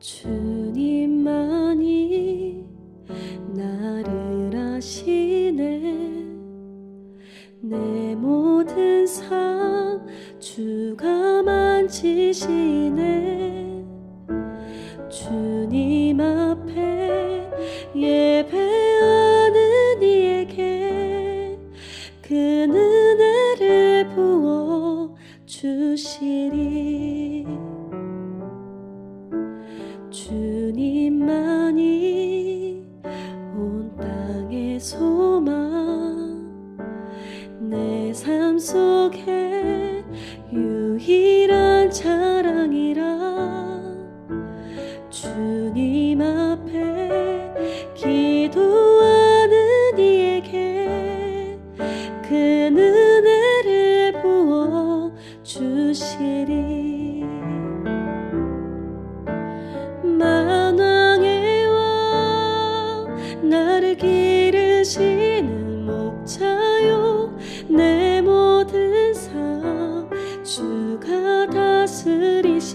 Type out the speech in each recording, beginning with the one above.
주님만이 나를 아시네. 내 모든 삶 주가 만지시네. 주님 앞에 예배하는 이에게 그 은혜를 부어 주시리 땅의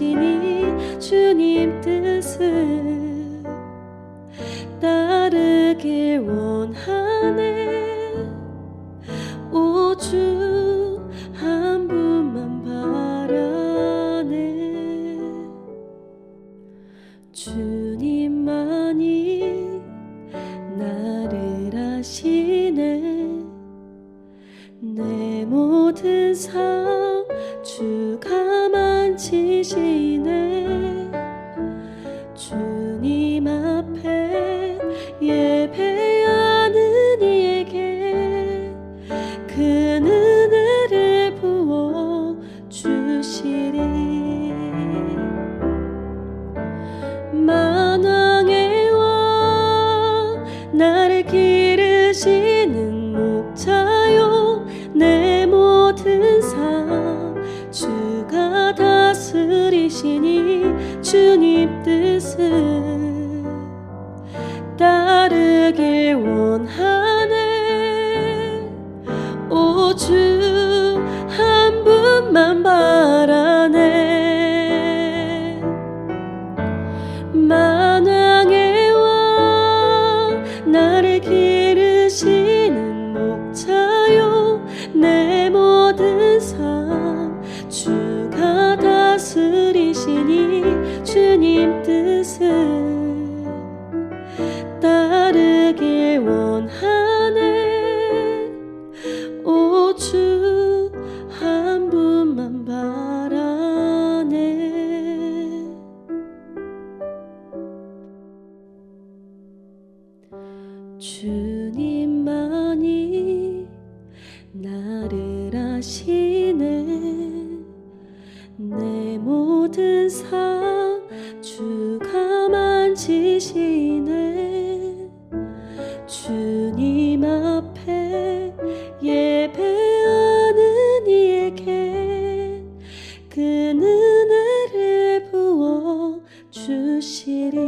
다스리시니 주님 뜻을 따르길 원하네. 오주 한 분만 바라네. 주님만이 나를 아시네. 내 모든 삶 만지시네 주님 앞에 예배하는 이에게 그은 따르길 원하네. 오주 한 분만 바라네. 만왕의 왕 나를 기르시는 목자요. 내 모든 삶주 주님만이 나를 아시네. 내 모든 삶 주가 만지시네. 주님 앞에 예배하는 이에게 그 은혜를 부어 주시리